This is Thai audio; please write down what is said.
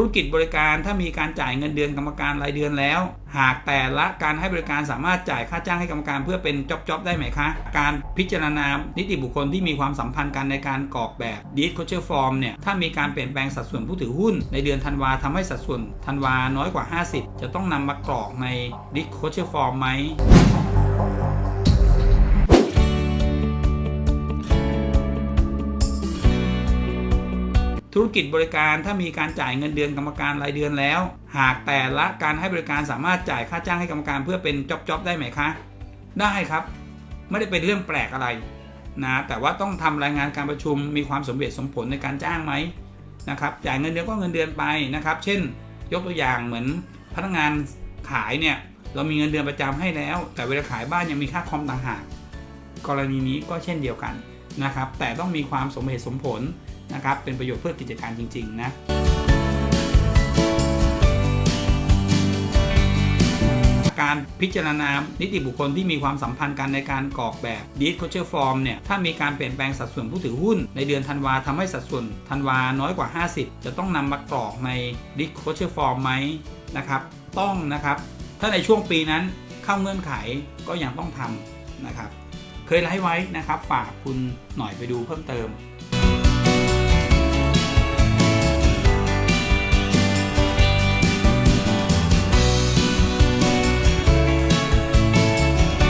ธุรกิจบริการถ้ามีการจ่ายเงินเดือนกรรมการรายเดือนแล้ว หากแต่ละการให้บริการสามารถจ่ายค่าจ้างให้กรรมการเพื่อเป็นจ็อบๆได้ไหมคะ การพิจารณานิติบุคคลที่มีความสัมพันธ์กันในการกรอกแบบ d e e d c o c h e r Form เนี่ยถ้ามีการเปลี่ยนแปลงสัดส่วนผู้ถือหุ้น ในเดือนธันวาทำให้สัดส่วนธันวาน้อยกว่า 50 จะต้องนำมากรอกใน d e e d c o c h e r Form ไหม ธุรกิจบริการถ้ามีการจ่ายเงินเดือนกรรมการรายเดือนแล้ว หากแต่ละการให้บริการสามารถจ่ายค่าจ้างให้กรรมการเพื่อเป็นจ็อบๆได้ไหมคะ ได้ครับ ไม่ได้เป็นเรื่องแปลกอะไรนะแต่ว่าต้องทำรายงานการประชุมมีความสมเหตุสมผลในการจ้างไหมนะครับจ่ายเงินเดือนก็เงินเดือนไปนะครับ เช่น ยกตัวอย่างเหมือนพนักงานขายเนี่ยเรามีเงินเดือนประจำให้แล้ว แต่เวลาขายบ้านยังมีค่าคอมต่างหาก กรณีนี้ก็เช่นเดียวกันนะครับ แต่ต้องมีความสมเหตุสมผล นะครับ เป็นประโยชน์เพื่อกิจการจริง ๆ นะการพิจารณานิติบุคคลที่มีความสัมพันธ์กันในการกรอกแบบ d e e d c o c h e r Form เนี่ย ถ้ามีการเปลี่ยนแปลงสัดส่วนผู้ถือหุ้น ในเดือนธันวาทำให้สัดส่วนธันวาน้อยกว่า 50 จะต้องนำมากรอกใน d e e d c o c h e r Form ไหมนะครับ ต้องนะครับ ถ้าในช่วงปีนั้นเข้าเงื่อนไขก็ยังต้องทำนะครับ เคยไลฟ์ไว้นะครับ ฝากคุณหน่อยไปดูเพิ่มเติม